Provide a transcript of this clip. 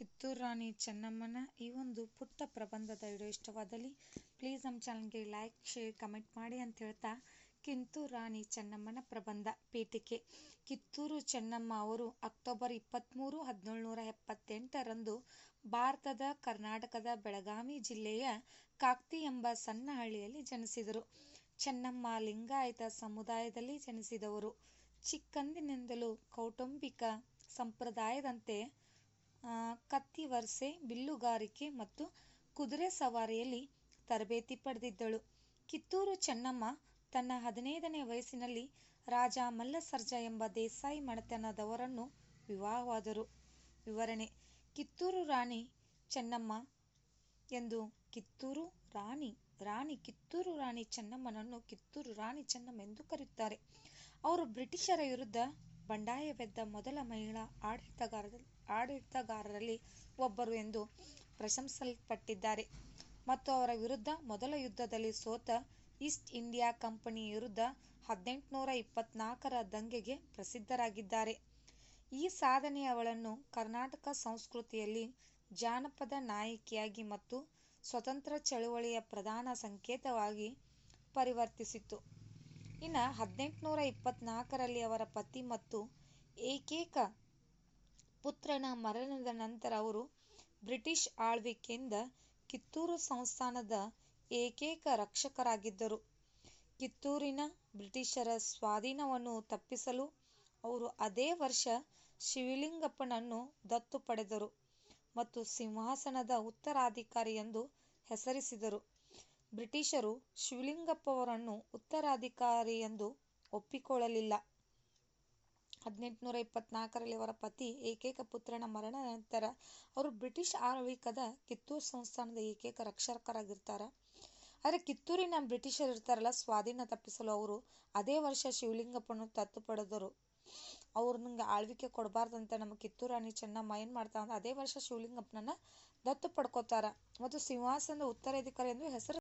ಕಿತ್ತೂರು ರಾಣಿ ಚೆನ್ನಮ್ಮನ ಈ ಒಂದು ಪುಟ್ಟ ಪ್ರಬಂಧದ ವಿಡಿಯೋ ಇಷ್ಟವಾದಲ್ಲಿ ಪ್ಲೀಸ್ ನಮ್ಮ ಚಾನಲ್ಗೆ ಲೈಕ್ ಶೇರ್ ಕಮೆಂಟ್ ಮಾಡಿ ಅಂತ ಹೇಳ್ತಾ ಕಿತ್ತೂರು ರಾಣಿ ಚೆನ್ನಮ್ಮನ ಪ್ರಬಂಧ ಪೀಠಿಕೆ ಕಿತ್ತೂರು ಚೆನ್ನಮ್ಮ ಅವರು ಅಕ್ಟೋಬರ್ ಇಪ್ಪತ್ತ್ಮೂರು ಹದಿನೇಳುನೂರ ಎಪ್ಪತ್ತೆಂಟರಂದು ಭಾರತದ ಕರ್ನಾಟಕದ ಬೆಳಗಾವಿ ಜಿಲ್ಲೆಯ ಕಾಕ್ತಿ ಎಂಬ ಸಣ್ಣ ಹಳ್ಳಿಯಲ್ಲಿ ಜನಿಸಿದರು. ಚೆನ್ನಮ್ಮ ಲಿಂಗಾಯತ ಸಮುದಾಯದಲ್ಲಿ ಜನಿಸಿದವರು. ಚಿಕ್ಕಂದಿನಿಂದಲೂ ಕೌಟುಂಬಿಕ ಸಂಪ್ರದಾಯದಂತೆ ಕತ್ತಿ ವರ್ಸೆ, ಬಿಲ್ಲುಗಾರಿಕೆ ಮತ್ತು ಕುದುರೆ ಸವಾರಿಯಲ್ಲಿ ತರಬೇತಿ ಪಡೆದಿದ್ದಳು. ಕಿತ್ತೂರು ಚೆನ್ನಮ್ಮ ತನ್ನ ಹದಿನೈದನೇ ವಯಸ್ಸಿನಲ್ಲಿ ರಾಜ ಮಲ್ಲಸರ್ಜ ಎಂಬ ದೇಸಾಯಿ ಮನೆತನದವರನ್ನು ವಿವಾಹವಾದರು. ವಿವರಣೆ, ಕಿತ್ತೂರು ರಾಣಿ ಚೆನ್ನಮ್ಮ ಎಂದು ಕಿತ್ತೂರು ರಾಣಿ ರಾಣಿ ಕಿತ್ತೂರು ರಾಣಿ ಚೆನ್ನಮ್ಮನನ್ನು ಕಿತ್ತೂರು ರಾಣಿ ಚೆನ್ನಮ್ಮ ಎಂದು ಕರೆಯುತ್ತಾರೆ. ಅವರು ಬ್ರಿಟಿಷರ ವಿರುದ್ಧ ಬಂಡಾಯವೆದ್ದ ಮೊದಲ ಮಹಿಳಾ ಆಡಳಿತಗಾರ ಆಡಳಿತಗಾರರಲ್ಲಿ ಒಬ್ಬರು ಎಂದು ಪ್ರಶಂಸಲ್ಪಟ್ಟಿದ್ದಾರೆ. ಮತ್ತು ಅವರ ವಿರುದ್ಧ ಮೊದಲ ಯುದ್ಧದಲ್ಲಿ ಸೋತ ಈಸ್ಟ್ ಇಂಡಿಯಾ ಕಂಪನಿ ವಿರುದ್ಧ ಹದಿನೆಂಟುನೂರ ಇಪ್ಪತ್ನಾಲ್ಕರ ದಂಗೆಗೆ ಪ್ರಸಿದ್ಧರಾಗಿದ್ದಾರೆ. ಈ ಸಾಧನೆ ಅವಳನ್ನು ಕರ್ನಾಟಕ ಸಂಸ್ಕೃತಿಯಲ್ಲಿ ಜಾನಪದ ನಾಯಕಿಯಾಗಿ ಮತ್ತು ಸ್ವತಂತ್ರ ಚಳುವಳಿಯ ಪ್ರಧಾನ ಸಂಕೇತವಾಗಿ ಪರಿವರ್ತಿಸಿತು ಇನ್ನು ಹದಿನೆಂಟುನೂರ ಇಪ್ಪತ್ನಾಲ್ಕರಲ್ಲಿ ಅವರ ಪತಿ ಮತ್ತು ಏಕೈಕ ಪುತ್ರನ ಮರಣದ ನಂತರ ಅವರು ಬ್ರಿಟಿಷ್ ಆಳ್ವಿಕೆಯಿಂದ ಕಿತ್ತೂರು ಸಂಸ್ಥಾನದ ಏಕೈಕ ರಕ್ಷಕರಾಗಿದ್ದರು. ಕಿತ್ತೂರಿನ ಬ್ರಿಟಿಷರ ಸ್ವಾಧೀನವನ್ನು ತಪ್ಪಿಸಲು ಅವರು ಅದೇ ವರ್ಷ ಶಿವಲಿಂಗಪ್ಪನನ್ನು ದತ್ತು ಪಡೆದರು ಮತ್ತು ಸಿಂಹಾಸನದ ಉತ್ತರಾಧಿಕಾರಿ ಎಂದು ಹೆಸರಿಸಿದರು. ಬ್ರಿಟಿಷರು ಶಿವಲಿಂಗಪ್ಪವರನ್ನು ಉತ್ತರಾಧಿಕಾರಿ ಎಂದು ಒಪ್ಪಿಕೊಳ್ಳಲಿಲ್ಲ. ಹದಿನೆಂಟುನೂರ ಇಪ್ಪತ್ನಾಲ್ಕರಲ್ಲಿ ಅವರ ಪತಿ, ಏಕೈಕ ಪುತ್ರನ ಮರಣದ ನಂತರ ಅವರು ಬ್ರಿಟಿಷ್ ಆಳ್ವಿಕದ ಕಿತ್ತೂರು ಸಂಸ್ಥಾನದ ಏಕೈಕ ರಕ್ಷಕರಾಗಿರ್ತಾರೆ. ಆದರೆ ಕಿತ್ತೂರಿನ ಬ್ರಿಟಿಷರು ಇರ್ತಾರಲ್ಲ, ಸ್ವಾಧೀನ ತಪ್ಪಿಸಲು ಅವರು ಅದೇ ವರ್ಷ ಶಿವಲಿಂಗಪ್ಪನ ದತ್ತು ಪಡೆದರು. ಅವ್ರು ನಂಗೆ ಆಳ್ವಿಕೆ ಕೊಡಬಾರ್ದಂತ ನಮ್ಮ ಕಿತ್ತೂರು ರಾಣಿ ಚೆನ್ನಮ್ಮ ಏನು ಮಾಡ್ತಾಳೆ ಅಂದ್ರೆ ಅದೇ ವರ್ಷ ಶಿವಲಿಂಗಪ್ಪನನ್ನ ದತ್ತು ಪಡ್ಕೋತಾರೆ. ಮತ್ತು ಸಿಂಹಾಸನದ ಉತ್ತರಾಧಿಕಾರಿ ಎಂದು ಹೆಸರು